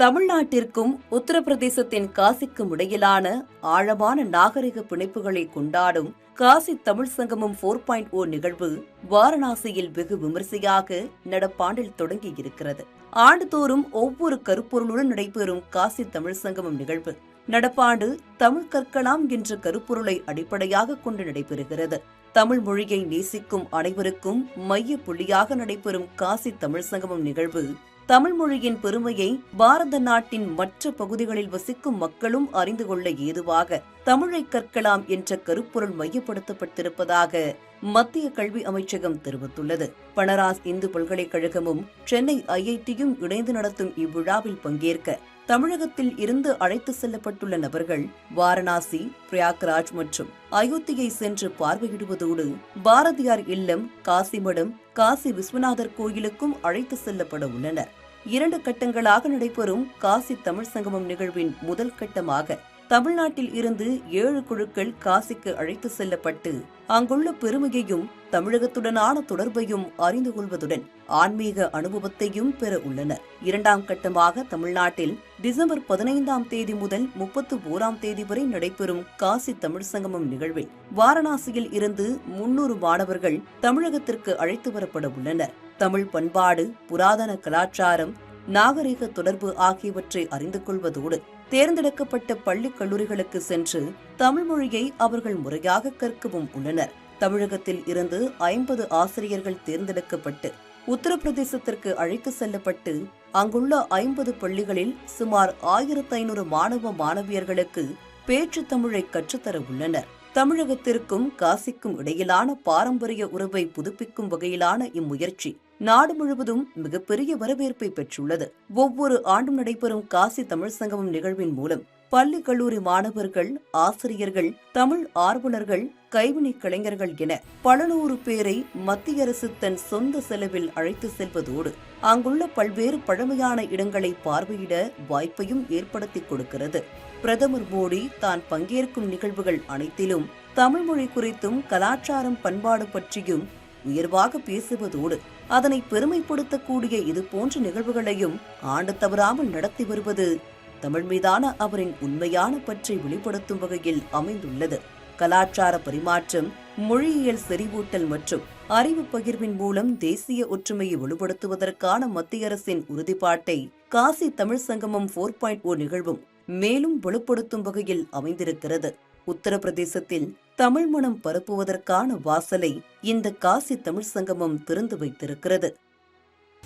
தமிழ்நாட்டிற்கும் உத்தரப்பிரதேசத்தின் காசிக்கும் இடையிலான ஆழமான நாகரிக பிணைப்புகளை கொண்டாடும் காசி தமிழ் சங்கமம் ஃபோர் பாயிண்ட் ஓ நிகழ்வு வாரணாசியில் வெகு விமரிசையாக நடப்பாண்டில் தொடங்கியிருக்கிறது. ஆண்டுதோறும் ஒவ்வொரு கருப்பொருளுடன் நடைபெறும் காசி தமிழ் சங்கமம் நிகழ்வு நடப்பாண்டு தமிழ் கற்கலாம் என்ற கருப்பொருளை அடிப்படையாக கொண்டு நடைபெறுகிறது. தமிழ் மொழியை நேசிக்கும் அனைவருக்கும் மைய புள்ளியாக நடைபெறும் காசி தமிழ் சங்கமம் நிகழ்வு தமிழ் மொழியின் பெருமையை பாரத நாட்டின் மற்ற பகுதிகளில் வசிக்கும் மக்களும் அறிந்து கொள்ள ஏதுவாக தமிழை கற்கலாம் என்ற கருப்பொருள் மையப்படுத்தப்பட்டிருப்பதாக மத்திய கல்வி அமைச்சகம் தெரிவித்துள்ளது. பனராஸ் இந்து பல்கலைக்கழகமும் சென்னை ஐஐடியும் இணைந்து நடத்தும் இவ்விழாவில் பங்கேற்க தமிழகத்தில் இருந்து அழைத்து செல்லப்பட்டுள்ள நபர்கள் வாரணாசி பிரயாக்ராஜ் மற்றும் அயோத்தியை சென்று பார்வையிடுவதோடு பாரதியார் இல்லம் காசிமடம் காசி விஸ்வநாதர் கோயிலுக்கும் அழைத்து செல்லப்பட உள்ளனர். இரண்டு கட்டங்களாக நடைபெறும் காசி தமிழ் சங்கமம் நிகழ்வின் முதல் கட்டமாக தமிழ்நாட்டில் இருந்து ஏழு குழுக்கள் காசிக்கு அழைத்து செல்லப்பட்டு அங்குள்ள பெருமையையும் தமிழகத்துடனான தொடர்பையும் அறிந்து கொள்வதுடன் ஆன்மீக அனுபவத்தையும் பெற உள்ளனர். இரண்டாம் கட்டமாக தமிழ்நாட்டில் டிசம்பர் பதினைந்தாம் தேதி முதல் முப்பத்து ஓராம் தேதி வரை நடைபெறும் காசி தமிழ் சங்கமம் நிகழ்வில் வாரணாசியில் இருந்து முன்னூறு மாணவர்கள் தமிழகத்திற்கு அழைத்து வரப்பட உள்ளனர். தமிழ் பண்பாடு புராதன கலாச்சாரம் நாகரிக தொடர்பு ஆகியவற்றை அறிந்து கொள்வதோடு தேர்ந்தெடுக்கப்பட்ட பள்ளி கல்லூரிகளுக்கு சென்று தமிழ் மொழியை அவர்கள் முறையாக கற்கவும் உள்ளனர். தமிழகத்தில் இருந்து ஐம்பது ஆசிரியர்கள் தேர்ந்தெடுக்கப்பட்டு உத்தரப்பிரதேசத்திற்கு அழைத்து செல்லப்பட்டு அங்குள்ள ஐம்பது பள்ளிகளில் சுமார் ஆயிரத்து ஐநூறு மாணவ மாணவியர்களுக்கு பேச்சு தமிழை கற்றுத்தர உள்ளனர். தமிழகத்திற்கும் காசிக்கும் இடையிலான பாரம்பரிய உறவை புதுப்பிக்கும் வகையிலான இம்முயற்சி நாடு முழுவதும் மிகப்பெரிய வரவேற்பை பெற்றுள்ளது. ஒவ்வொரு ஆண்டும் நடைபெறும் காசி தமிழ் சங்கமம் நிகழ்வின் மூலம் பள்ளி கல்லூரி மாணவர்கள் ஆசிரியர்கள் தமிழ் ஆர்வலர்கள் கைவினைக் கலைஞர்கள் என பல நூறு பேரை மத்திய அரசு தன் சொந்த செலவில் அழைத்து செல்வதோடு அங்குள்ள பல்வேறு பழமையான இடங்களை பார்வையிட வாய்ப்பையும் ஏற்படுத்தி கொடுக்கிறது. பிரதமர் மோடி தான் பங்கேற்கும் நிகழ்வுகள் அனைத்திலும் தமிழ் மொழி குறித்தும் கலாச்சாரம் பண்பாடு பற்றியும் உயர்வாக பேசுவதோடு அதனை பெருமைப்படுத்தக்கூடிய இது போன்ற நிகழ்வுகளையும் ஆண்டு தவறாமல் நடத்தி வருவது தமிழ் மீதான அவரின் உண்மையான பற்றை வெளிப்படுத்தும் வகையில் அமைந்துள்ளது. கலாச்சார பரிமாற்றம் மொழியியல் செறிவூட்டல் மற்றும் அறிவு பகிர்வின் மூலம் தேசிய ஒற்றுமையை வலுப்படுத்துவதற்கான மத்திய அரசின் உறுதிப்பாட்டை காசி தமிழ் சங்கமம் போர் பாயிண்ட் ஓ நிகழ்வும் மேலும் வலுப்படுத்தும் வகையில் அமைந்திருக்கிறது. உத்தரப்பிரதேசத்தில் தமிழ் மனம் பரப்புவதற்கான வாசலை இந்த காசி தமிழ் சங்கமம் திறந்து வைத்திருக்கிறது.